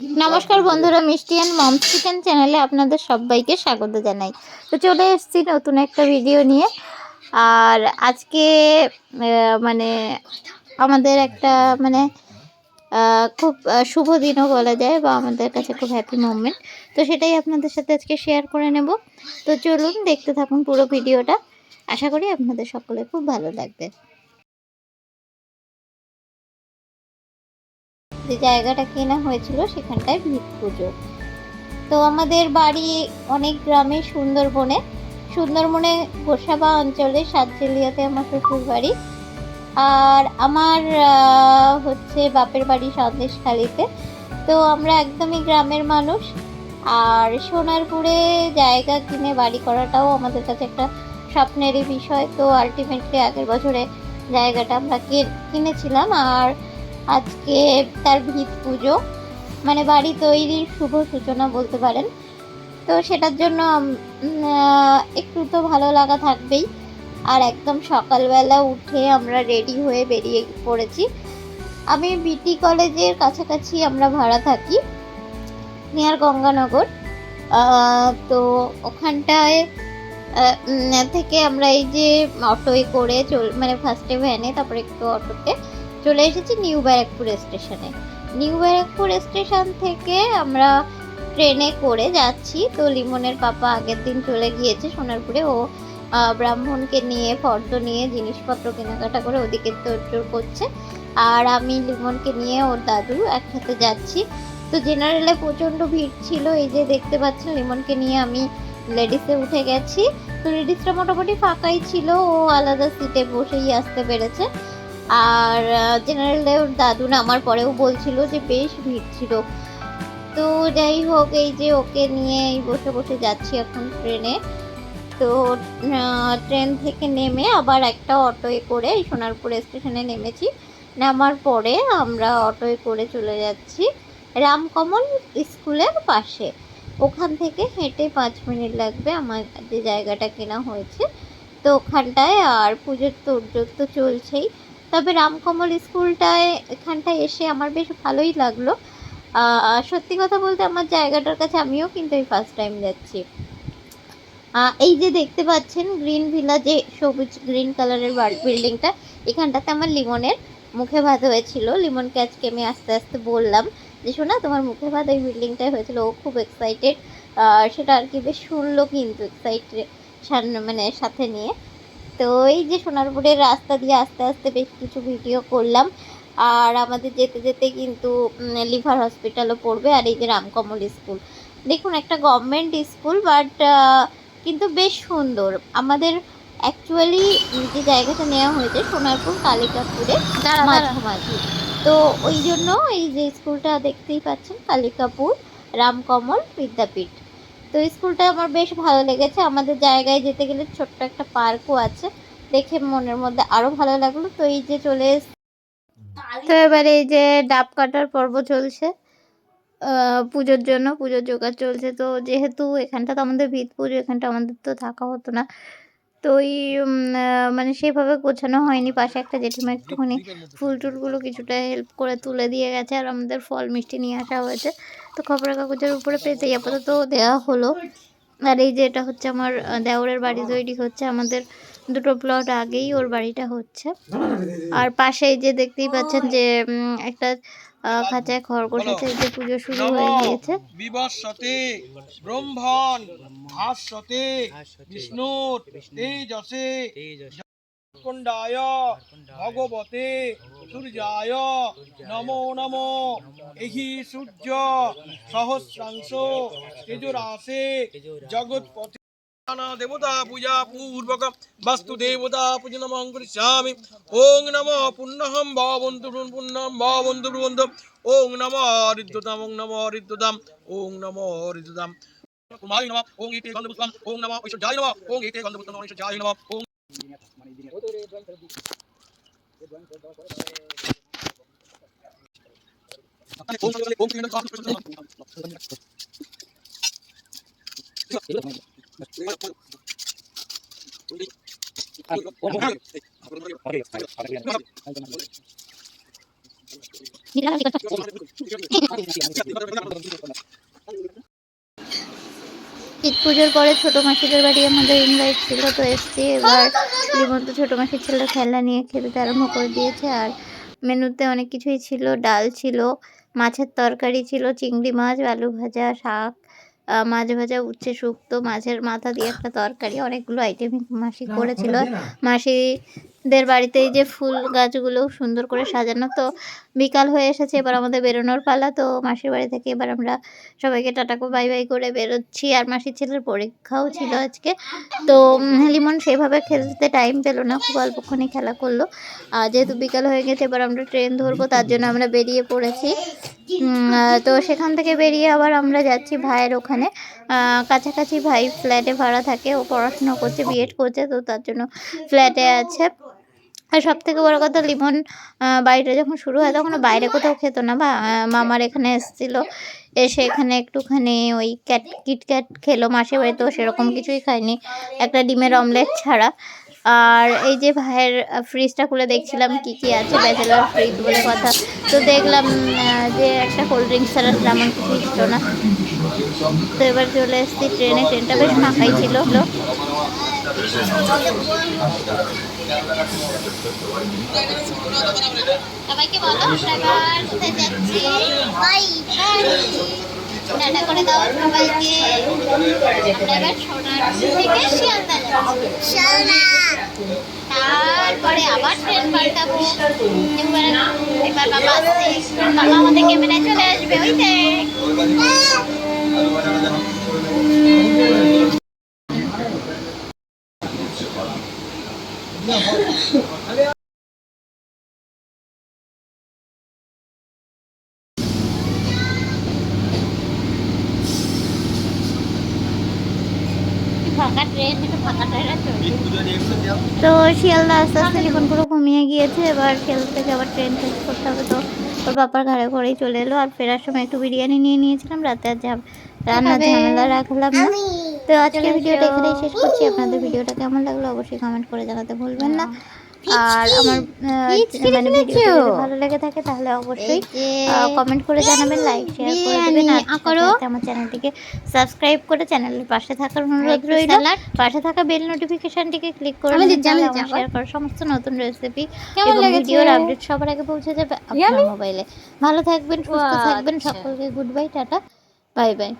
নমস্কার বন্ধুরা, মিষ্টি অ্যান্ড মমস কিচেন চ্যানেলে আপনাদের সবাইকে স্বাগত জানাই। তো চলে এসেছি নতুন একটা ভিডিও নিয়ে। আর আজকে মানে আমাদের একটা মানে খুব শুভ দিনও বলা যায় বা আমাদের কাছে খুব হ্যাপি মোমেন্ট তো সেটাই আপনাদের সাথে আজকে শেয়ার করে নেব। তো চলুন দেখতে থাকুন পুরো ভিডিওটা আশা করি আপনাদের সকলে খুব ভালো লাগবে। যে জায়গাটা কেনা হয়েছিল সেখানটায় ভিত পুজো। তো আমাদের বাড়ি অনেক গ্রামে সুন্দরবনে। সুন্দরবনে গোসাবা অঞ্চলে সাতজেলিয়াতে আমার শ্বশুর বাড়ি। আর আমার হচ্ছে বাপের বাড়ি সন্দেশখালিতে। তো আমরা একদমই গ্রামের মানুষ। আর সোনারপুরে জায়গা কিনে বাড়ি করাটাও আমাদের কাছে একটা স্বপ্নেরই বিষয়। তো আলটিমেটলি আগের বছরে জায়গাটা আমরা কিনেছিলাম। আর আজকে তার ভিত পুজো মানে বাড়ি তৈরির শুভ সূচনা বলতে পারেন। তো সেটার জন্য একটু তো ভালো লাগা থাকবেই। আর একদম সকালবেলা উঠে আমরা রেডি হয়ে বেরিয়ে পড়েছি। আমি বিটি কলেজের কাছাকাছি আমরা ভাড়া থাকি নিয়ার গঙ্গানগর। তো ওখানটায় থেকে আমরা এই যে অটোয় করে চল মানে ফার্স্টে ভ্যানে তারপরে একটু অটোতে চলে এসেছি নিউ ব্যারাকপুর স্টেশনে। নিউ ব্যারাকপুর স্টেশন থেকে আমরা ট্রেনে করে যাচ্ছি। তো লিমনের পাপা আগের দিন চলে গিয়েছে সোনারপুরে। ও ব্রাহ্মণকে নিয়ে ফর্দ নিয়ে জিনিসপত্র কেনাকাটা করে ওদিকে তোড়জোড় করছে। আর আমি লিমনকে নিয়ে ওর দাদু একসাথে যাচ্ছি। তো জেনারেলে প্রচণ্ড ভিড় ছিল। এই যে দেখতে পাচ্ছেন, লিমনকে নিয়ে আমি লেডিসে উঠে গেছি। তো লেডিসটা মোটামুটি ফাঁকাই ছিল। ও আলাদা সিটে বসেই আসতে পেরেছে। আর জেনারেল ওর দাদু নামার পরেও বলছিল যে বেশ ভিড় ছিল। তো যাই হোক, এই যে ওকে নিয়ে এই বসে বসে যাচ্ছি এখন ট্রেনে। তো ট্রেন থেকে নেমে আবার একটা অটোয় করে সোনারপুর স্টেশনে নেমেছি। নামার পরে আমরা অটোয় করে চলে যাচ্ছি রামকমল স্কুলের পাশে। ওখান থেকে হেঁটে পাঁচ মিনিট লাগবে আমার যে জায়গাটা কেনা হয়েছে। তো ওখানটায় আর পুজোর তোড়জোড় তো চলছেই। তবে রামকমল স্কুলটায়, এখানটায় এসে আমার বেশ ভালোই লাগল। সত্যি কথা বলতে আমার জায়গাটার কাছে আমিও কিন্তু এই ফার্স্ট টাইম যাচ্ছি। এই যে দেখতে পাচ্ছেন গ্রিন ভিলা যে সবুজ গ্রিন কালারের বিল্ডিংটা এখানটাতে আমার লিমনের মুখে ভাত হয়েছিল। লিমনকে আজকে আমি আস্তে আস্তে বললাম যে, শোনা, তোমার মুখে ভাত ওই বিল্ডিংটাই হয়েছিল। ও খুব এক্সাইটেড সেটা আর কি বেশ শুনলো কিন্তু এক্সাইটেড মানে সাথে নিয়ে। তো এই যে সোনারপুরের রাস্তা দিয়ে আস্তে আস্তে বেশ কিছু ভিডিও করলাম। আর আমাদের যেতে যেতে কিন্তু লিভার হসপিটালও পড়বে আর এই যে রামকমল স্কুল। দেখুন একটা গভর্নমেন্ট স্কুল বাট কিন্তু বেশ সুন্দর। আমাদের অ্যাকচুয়ালি যে জায়গাটা নেওয়া হয়েছে সোনারপুর কালিকাপুরে মাঝামাঝি তো ওই জন্য এই যে স্কুলটা দেখতেই পাচ্ছেন কালিকাপুর রামকমল বিদ্যাপীঠ। তো স্কুলটা আমার বেশ ভালো লেগেছে। আমাদের জায়গায় যেতে গেলে ছোট্ট একটা পার্কও আছে। দেখে মনের মধ্যে আরও ভালো লাগল। তো এই যে চলে তো এবারে এই যে ডাব কাটার পর্ব চলছে। পুজোর জন্য পুজোর জোগাড় চলছে। তো যেহেতু এখানটা তো আমাদের ভিত পুজো, এখানটা আমাদের তো থাকা হতো না। তো ওই মানে সেভাবে গোছানো হয়নি। পাশে একটা জেঠিমা একটুখানি ফুল টুলগুলো কিছুটা হেল্প করে তুলে দিয়ে গেছে। আর আমাদের ফল মিষ্টি নিয়ে আসা হয়েছে। তো খবরের কাগজের উপরে পেতেই আপাতত দেওয়া হলো। আর এই যে এটা হচ্ছে আমার দেওরের বাড়ি তৈরি হচ্ছে। আমাদের দুটো প্লট আগেই ওর বাড়িটা হচ্ছে। আর পাশে যে দেখতেই পাচ্ছেন যে উম, একটা আহ, খাঁচায় খরগোশ আছে। এই যে পুজো শুরু হয়ে গিয়েছে। ব্রহ্মণ ভাস্বতে তেজসে। কুণ্ডায় ভগবতে সূর্যায় নমো নমো এহি সূর্য সহস্রাংশ তেজরাসে জগৎপতি দেবতা পূজা পূর্বক বস্তু দেবতা পূজনমহং করিষ্যামি ওং নমঃ পুণ্যহম ভবন্তু পুণ্যম ভবন্তু ব্রুবন্তু ওং নমঃ ঋদ্ধতাম ওং নমঃ ঋদ্ধতাম ওং নমঃ ঋদ্ধতাম কুমারী নমঃ ওং এতে গন্ধপুষ্পম ওং নমঃ ঐশ্বর্যায় নমঃ ওং এতে গন্ধপুষ্পম ঐশ্বর্যায় নমঃ ওং সর্বকালে ওং শ্রীনন্দন কাম ঈদ পুজোর পরে ছোট মাসিদের বাড়ি আমাদের ইনভাইট ছিল তো এসছি। এবার লিমন তো ছোট মাসির ছেলে খেলনা নিয়ে খেতে আরম্ভ করে দিয়েছে আর মেনুতে অনেক কিছুই ছিল ডাল ছিল মাছের তরকারি ছিল চিংড়ি মাছ আলু ভাজা শাক মাছ ভাজা উচ্ছে শুক্তো মাছের মাথা দিয়ে একটা তরকারি অনেকগুলো আইটেম মাসি করেছিল। মাসিদের বাড়িতে এই যে ফুল গাছগুলো সুন্দর করে সাজানো, তো বিকাল হয়ে এসেছে, এবার আমাদের বেরোনোর পালা, তো মাসির বাড়ি থেকে এবার আমরা সবাইকে টাটা বাই বাই করে বেরোচ্ছি, আর মাসির ছেলের পরীক্ষাও ছিল আজকে, তো লিমন সেভাবে খেলতে টাইম পেল না, খুব অল্পক্ষণে খেলা করল, আর যেহেতু বিকাল হয়ে গেছে, এবার আমরা ট্রেন ধরবো, তার জন্য আমরা বেরিয়ে পড়েছি তো সেখান থেকে বেরিয়ে আবার আমরা যাচ্ছি ভাইয়ের ওখানে কাছাকাছি ভাই ফ্ল্যাটে ভাড়া থাকে, ও পড়াশোনা করছে বিএড করছে, তো তার জন্য ফ্ল্যাটে আছে আর সব থেকে বড় কথা, লিমন বাড়িটা যখন শুরু হয় তখন বাইরে কোথাও খেতো না, বা মামার এখানে এসেছিল। এসে এখানে একটুখানি ওই ক্যাট, কিটক্যাট খেলো মাসের বাড়িতেও সেরকম কিছুই খায়নি। একটা ডিমের অমলেট ছাড়া। আর এই যে ভাইয়ের ফ্রিজটা খুলে দেখছিলাম, কি কি আছে, ব্যাচেলার ফ্রিজ বলে কথা। তো দেখলাম যে একটা কোল্ড ড্রিঙ্কস ছাড়া তেমন কিছুই ছিল না। তো এবার চলে এসেছি ট্রেনে। ট্রেনটা বেশ ফাঁকাই ছিল। তারপরে আবার ট্রেন পাল্টাবো। এবার এবার বাবা আসছে। বাবা আমাদের ক্যামেরায় চলে আসবে, ওই তো শিয়ালদা আস্তে আস্তে জীবন পুরো ঘুমিয়ে গিয়েছে, এবার শিয়ালদা থেকে আবার ট্রেন চেঞ্জ করতে হবে তো। ওর বাবার ঘরে ঘরেই চলে এলো। আর ফেরার সময় একটু বিরিয়ানি নিয়ে নিয়েছিলাম রাতে আর যা রান্না ঝামেলা রাখলাম না। তো আজকের ভিডিওটা এখানেই শেষ করছি। আপনাদের ভিডিওটা কেমন লাগল অবশ্যই কমেন্ট করে জানাতে ভুলবেন না। আর আমার মানে ভিডিওটা যদি ভালো লেগে থাকে তাহলে অবশ্যই কমেন্ট করে জানাবেন লাইক শেয়ার করে দেবেন আর আমার চ্যানেলটিকে সাবস্ক্রাইব করে চ্যানেলের পাশে থাকার অনুরোধ রইল। পাশে থাকা বেল নোটিফিকেশনটিকে ক্লিক করে শেয়ার করা সমস্ত নতুন রেসিপি এবং? ভিডিওর আপডেট সবার আগে পৌঁছে যাবে আপনার মোবাইলে ভালো থাকবেন সুস্থ থাকবেন আচ্ছা। সকলকে good bye tata bye bye